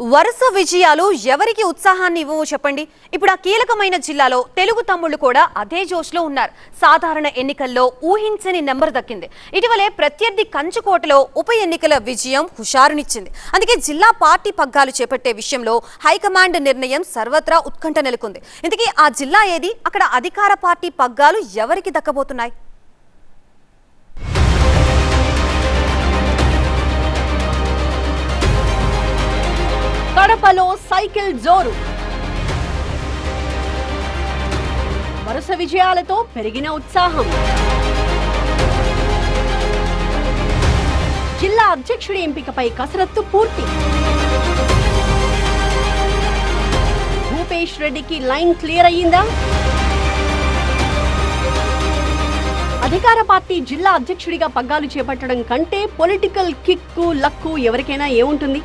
వరుస విజయాలు ఎవరికి ఉత్సాహాన్ని ఇవ్వవో చెప్పండి. ఇప్పుడు ఆ కీలకమైన జిల్లాలో తెలుగు తమ్ముళ్ళు కూడా అదే జోష్లో ఉన్నారు. సాధారణ ఎన్నికల్లో ఊహించని నెంబర్ దక్కింది. ఇటీవలే ప్రత్యర్థి కంచుకోటలో ఉప ఎన్నికల విజయం హుషారునిచ్చింది. అందుకే జిల్లా పార్టీ పగ్గాలు చేపట్టే విషయంలో హైకమాండ్ నిర్ణయం సర్వత్రా ఉత్కంఠ నెలకొంది. ఇందుకే ఆ జిల్లా ఏది? అక్కడ అధికార పార్టీ పగ్గాలు ఎవరికి దక్కబోతున్నాయి? కడపలో సైకిల్ జోరు. వరుస విజయాలతో పెరిగిన ఉత్సాహం. జిల్లా అధ్యక్షుడి ఎంపికపై కసరత్తు పూర్తి. భూపేష్ రెడ్డికి లైన్ క్లియర్ అయ్యిందా? అధికార పార్టీ జిల్లా అధ్యక్షుడిగా పగ్గాలు చేపట్టడం కంటే పొలిటికల్ కిక్కు లక్కు ఎవరికైనా ఏముంటుంది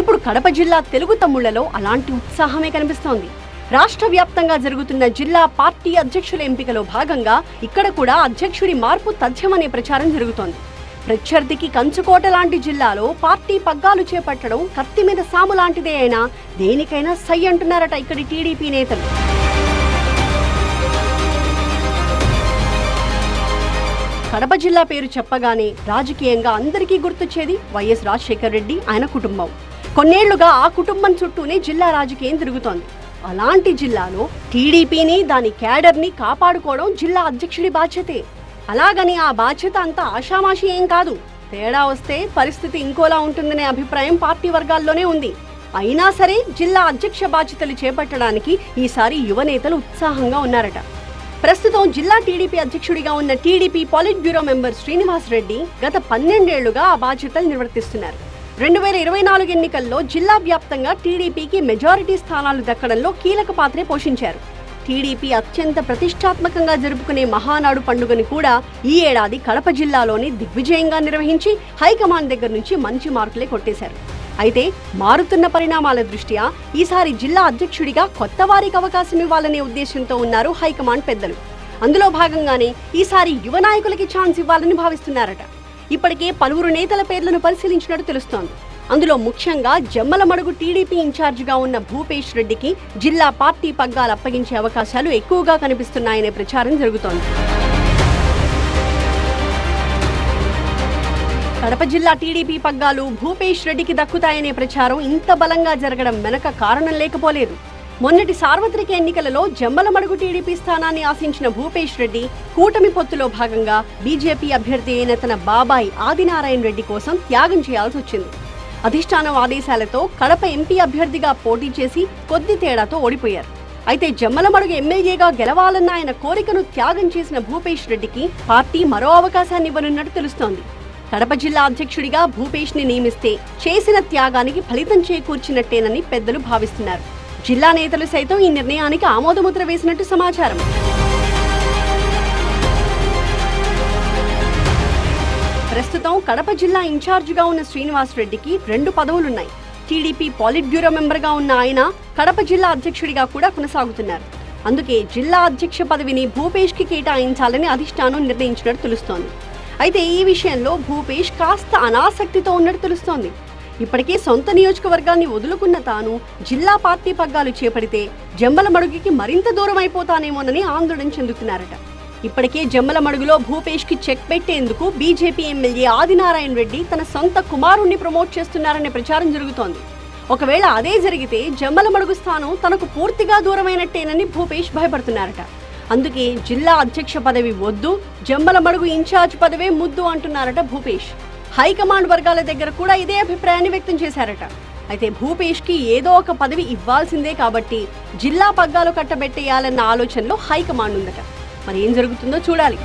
ఇప్పుడు కడప జిల్లా తెలుగు తమ్ముళ్ళలో అలాంటి ఉత్సాహమే కనిపిస్తోంది. రాష్ట్ర వ్యాప్తంగా జరుగుతున్న జిల్లా పార్టీ అధ్యక్షుల ఎంపికలో భాగంగా ఇక్కడ కూడా అధ్యక్షుడి మార్పు తథ్యమనే ప్రచారం జరుగుతోంది. ప్రత్యర్థికి కంచుకోట లాంటి జిల్లాలో పార్టీ పగ్గాలు చేపట్టడం కత్తి మీద సాము లాంటిదే అయినా దేనికైనా సై అంటున్నారట ఇక్కడి టీడీపీ నేతలు. కడప జిల్లా పేరు చెప్పగానే రాజకీయంగా అందరికీ గుర్తొచ్చేది వైఎస్ రాజశేఖర్ రెడ్డి ఆయన కుటుంబం. కొన్నేళ్ళుగా ఆ కుటుంబం చుట్టూనే జిల్లా రాజకీయం తిరుగుతోంది. అలాంటి జిల్లాలో టీడీపీని దాని క్యాడర్ని కాపాడుకోవడం జిల్లా అధ్యక్షుడి బాధ్యతే. అలాగని ఆ బాధ్యత అంతా ఆషామాషి ఏం కాదు. తేడా వస్తే పరిస్థితి ఇంకోలా ఉంటుందనే అభిప్రాయం పార్టీ వర్గాల్లోనే ఉంది. అయినా సరే జిల్లా అధ్యక్ష బాధ్యతలు చేపట్టడానికి ఈసారి యువ నేతలు ఉత్సాహంగా ఉన్నారట. ప్రస్తుతం జిల్లా టీడీపీ అధ్యక్షుడిగా ఉన్న TDP politburo member Srinivas Reddy గత పన్నెండేళ్ళుగా ఆ బాధ్యతలు నిర్వర్తిస్తున్నారు. రెండు వేల ఇరవై నాలుగు ఎన్నికల్లో జిల్లా వ్యాప్తంగా టీడీపీకి మెజారిటీ స్థానాలు దక్కడంలో కీలక పాత్రే పోషించారు. టీడీపీ అత్యంత ప్రతిష్టాత్మకంగా జరుపుకునే మహానాడు పండుగని కూడా ఈ ఏడాది కడప జిల్లాలోని దిగ్విజయంగా నిర్వహించి హైకమాండ్ దగ్గర నుంచి మంచి మార్కులే కొట్టేశారు. అయితే మారుతున్న పరిణామాల దృష్ట్యా ఈసారి జిల్లా అధ్యక్షుడిగా కొత్త వారికి అవకాశం ఇవ్వాలనే ఉద్దేశంతో ఉన్నారు హైకమాండ్ పెద్దలు. అందులో భాగంగానే ఈసారి యువ నాయకులకి ఛాన్స్ ఇవ్వాలని భావిస్తున్నారట. ఇప్పటికే పలువురు నేతల పేర్లను పరిశీలించినట్టు తెలుస్తోంది. అందులో ముఖ్యంగా జమ్మలమడుగు టీడీపీ ఇన్ఛార్జిగా ఉన్న భూపేష్ రెడ్డికి జిల్లా పార్టీ పగ్గాలు అప్పగించే అవకాశాలు ఎక్కువగా కనిపిస్తున్నాయనే ప్రచారం జరుగుతోంది. కడప జిల్లా టీడీపీ పగ్గాలు భూపేష్ రెడ్డికి దక్కుతాయనే ప్రచారం ఇంత బలంగా జరగడం వెనక కారణం లేకపోలేదు. మొన్నటి సార్వత్రిక ఎన్నికలలో జమ్మలమడుగు టీడీపీ స్థానాన్ని ఆశించిన భూపేష్ రెడ్డి కూటమి పొత్తులో భాగంగా బీజేపీ అభ్యర్థి అయిన తన బాబాయ్ ఆదినారాయణ రెడ్డి కోసం త్యాగం చేయాల్సి వచ్చింది. అధిష్టానం ఆదేశాలతో కడప ఎంపీ అభ్యర్థిగా పోటీ చేసి కొద్ది తేడాతో ఓడిపోయారు. అయితే జమ్మలమడుగు ఎమ్మెల్యేగా గెలవాలన్న ఆయన కోరికను త్యాగం చేసిన భూపేష్ రెడ్డికి పార్టీ మరో అవకాశాన్ని ఇవ్వనున్నట్టు తెలుస్తోంది. కడప జిల్లా అధ్యక్షుడిగా భూపేష్ని నియమిస్తే చేసిన త్యాగానికి ఫలితం చేకూర్చినట్టేనని పెద్దలు భావిస్తున్నారు. జిల్లా నేతలు సైతం ఈ నిర్ణయానికి ఆమోదముద్ర వేసినట్టు సమాచారం. ప్రస్తుతం కడప జిల్లా ఇన్ఛార్జిగా ఉన్న శ్రీనివాస్ రెడ్డికి రెండు పదవులున్నాయి. టీడీపీ పాలిట్ బ్యూరో మెంబర్గా ఉన్న ఆయన కడప జిల్లా అధ్యక్షుడిగా కూడా కొనసాగుతున్నారు. అందుకే జిల్లా అధ్యక్ష పదవిని భూపేష్కి కేటాయించాలని అధిష్టానం నిర్ణయించినట్టు తెలుస్తోంది. అయితే ఈ విషయంలో భూపేష్ కాస్త అనాసక్తితో ఉన్నట్టు తెలుస్తోంది. ఇప్పటికే సొంత నియోజకవర్గాన్ని వదులుకున్న తాను జిల్లా పార్టీ పగ్గాలు చేపడితే జమ్మల మడుగుకి మరింత దూరం అయిపోతానేమోనని ఆందోళన చెందుతున్నారట. ఇప్పటికే జమ్మల మడుగులో భూపేష్కి చెక్ పెట్టేందుకు బీజేపీ ఎమ్మెల్యే ఆదినారాయణ రెడ్డి తన సొంత కుమారుణ్ణి ప్రమోట్ చేస్తున్నారనే ప్రచారం జరుగుతోంది. ఒకవేళ అదే జరిగితే జమ్మల మడుగు స్థానం తనకు పూర్తిగా దూరమైనట్టేనని భూపేష్ భయపడుతున్నారట. అందుకే జిల్లా అధ్యక్ష పదవి వద్దు జమ్మల మడుగు ఇన్ఛార్జ్ పదవే ముద్దు అంటున్నారట భూపేష్. హైకమాండ్ వర్గాల దగ్గర కూడా ఇదే అభిప్రాయాన్ని వ్యక్తం చేశారట. అయితే భూపేష్కి ఏదో ఒక పదవి ఇవ్వాల్సిందే కాబట్టి జిల్లా పగ్గాలు కట్టబెట్టేయాలన్న ఆలోచనలో హైకమాండ్ ఉందట. మరి ఏం జరుగుతుందో చూడాలి.